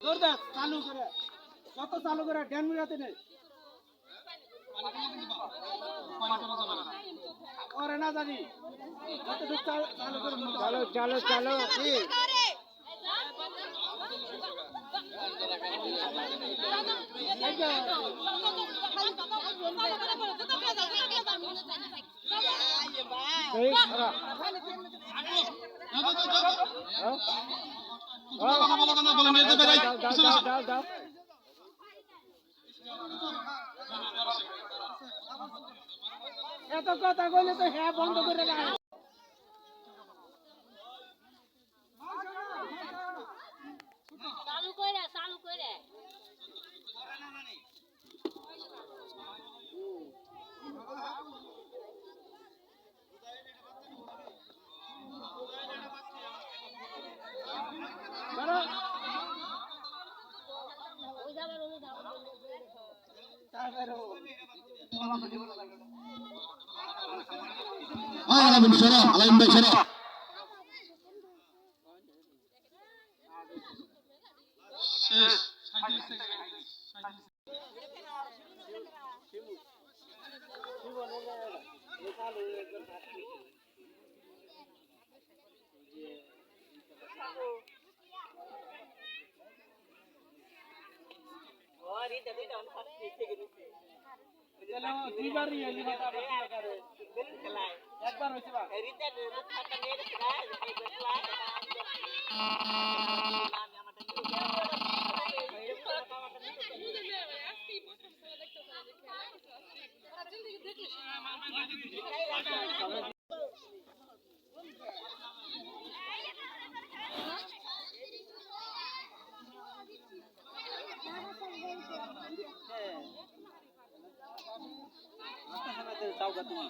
চালু করে। কত চালু করে ড্যান মিরাতে নেই। করে না জানি। চালু চালু চালু কি এই এত কথা বলে তো হ্যাঁ বন্ধ করে না চালু করে চালু করে ধরো ওই যাবে ওই যাবে তারপরে Ay, Alamin, sara. Alamin দুইবার নিয়ে এলি বাবা একবার হইছে বা। চাওগা তুমি।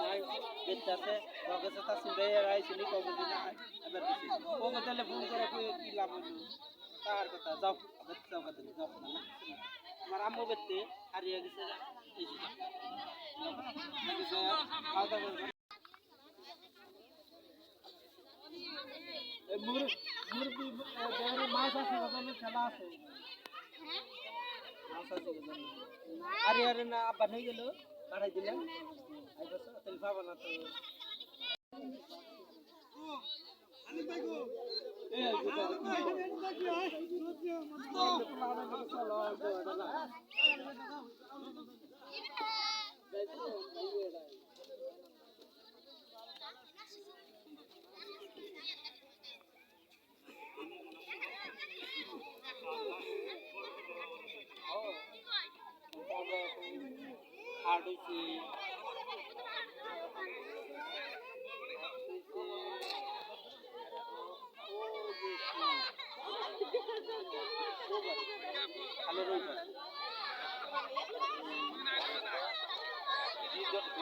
নাই বেচাছে লগে তা সিবে আইছে নি কবে দিন এবার ওকে তাহলে ফোন করে কি লাভ হইল? তার কথা যাও আবার চাওগা দিলে যাও। না আমার আম্মু বেতে হারিয়ে গেছে। এই যে। খাওয়া দাওয়া মুরগি দেওরে মাছ আছে ওখানে খেলা আছে। মাছ আছে। আরে আরে না আব্বা হয়ে গেল। পাঠাই দিলেন। তাহলে পাবো না তো।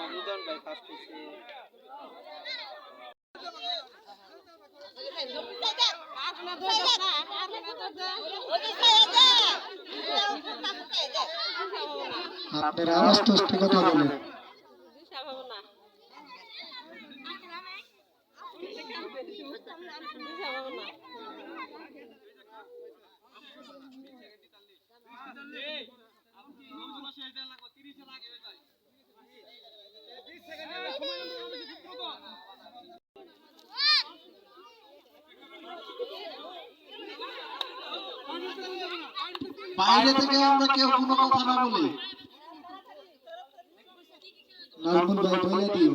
রিদন ভাই ফার্স্ট হইছে আপনারা আওয়াজ তো কথা বলেন। বাইরে থেকে আমরা কেউ কোনো কথা না বলি নাজমুল ভাই বলে দিও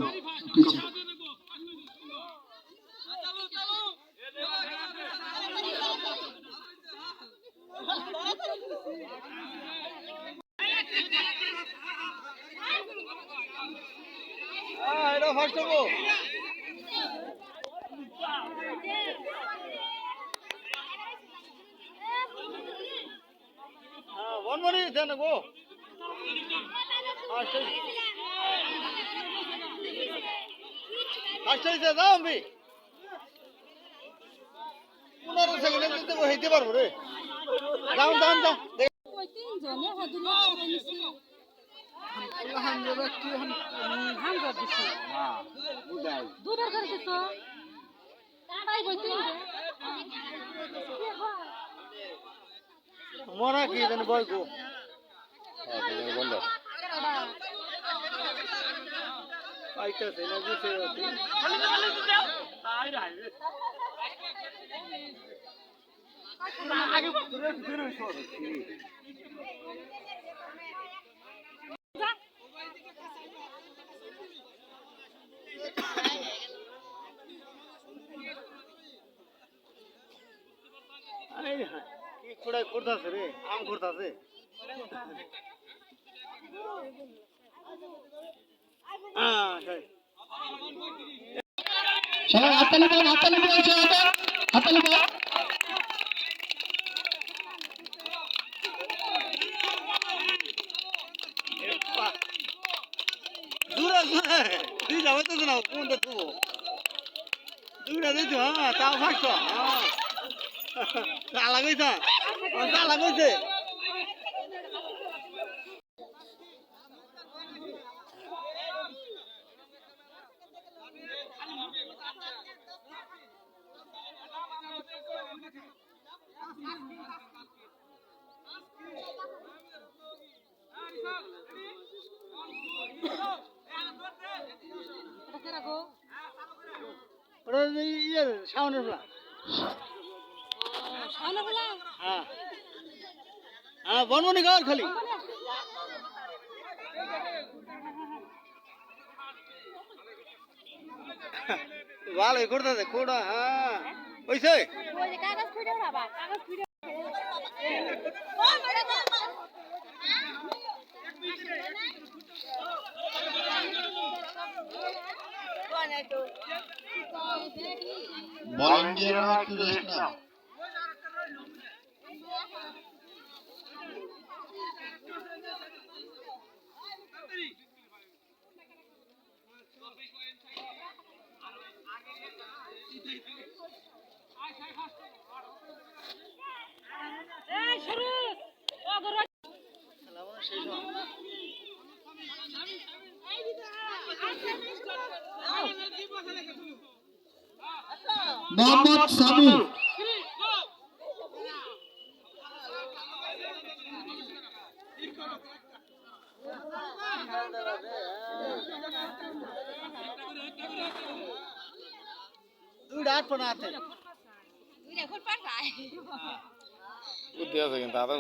হ্যাঁ দেন গো? ফার্স্ট ফার্স্ট হইছে যাও আমি। পনেরো সেকেন্ডে দিতে হইতে পারব রে। দুবার করে তাই মরা কি জানি গো। পাইতেছে না বুঝে কি কুড়াই করতেছে রে আম করতেছে হ্যাঁ। সবাই হাততালি দাও হাততালি সবাই হাততালি দাও দূরে দূরে তুই যাবে তো না কোনটা তুই দূরে দিছো হ্যাঁ তাও ইয়ে সামনের প্লা সামনে বলা হ্যাঁ। হ্যাঁ বনবনি গাওয়ার খালি। ভালোই করতেছে কোড়া হ্যাঁ ওইছে কাগজ খুঁড়ে বাবা কাগজ খুঁড়ে ভলেন্টিয়ার একটু Balangir Hakkı Resna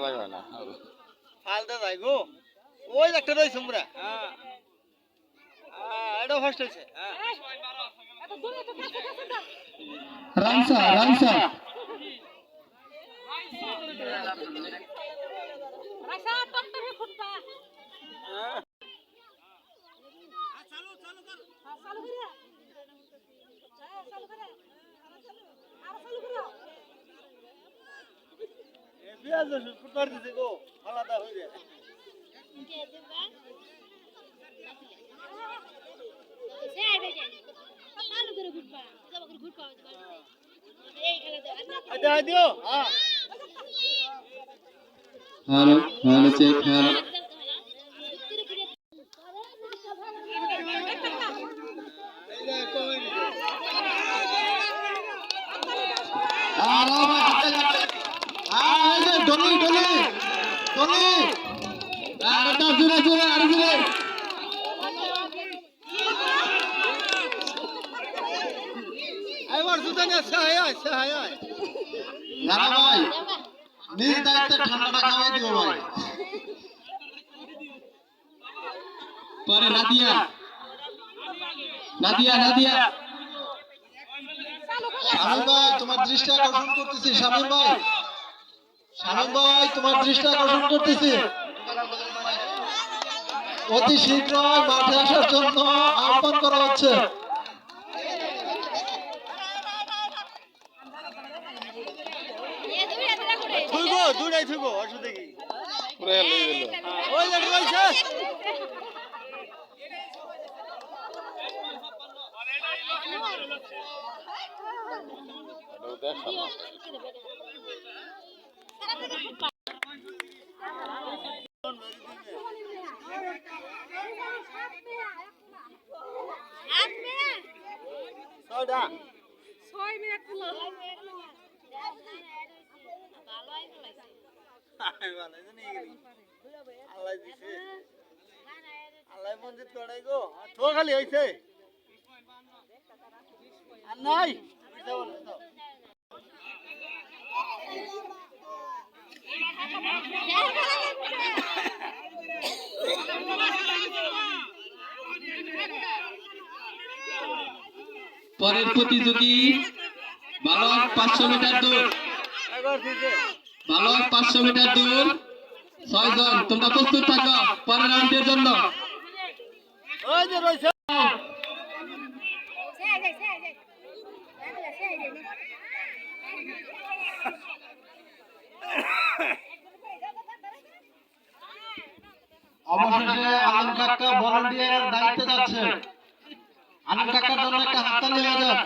জায়গা না ফালতে যাই গো। ওই একটা রয়েছে আমরা হ্যাঁ। হ্যাঁ এটা ফার্স্ট হয়েছে। রামসা রামসা। আলাদা হয়ে যায় করে ঘুরবা যাবা করে ঘুরবা এই খেলা দাও আচ্ছা দিও। হ্যাঁ hello hello check hello Dolly Dolly Dolly আর একটা জোরে জোরে আর জোরে নিজ দায়িত্বে ঠান্ডাটা খাওয়াই দিও ভাই। পরে নাদিয়া নাদিয়া নাদিয়া শামীম ভাই, তোমার দৃষ্টি আকর্ষণ করতেছি, শামীম ভাই। শামীম ভাই, তোমার দৃষ্টি আকর্ষণ করতেছি। অতি শীঘ্র মাঠে আসার জন্য আহ্বান করা হচ্ছে। দুটাই থুইগো অসুবিধা কি ছয় মিনিট আল্লাহ দিছে। আল্লাহ মঞ্জিত করাই গো। তো খালি হইছে। আর নাই। পরের প্রতিযোগী বালক পাঁচশো মিটার দৌড়। দিছে বালক পাঁচশো মিটার দৌড় ছয় জন তোমরা প্রস্তুত থাকো পরের রাউন্ডের জন্য। অবশেষে আলম কাকা ভলান্টিয়ারের দায়িত্বে যাচ্ছে। আলম কাকার জন্য একটা হাততালি হয়ে যাক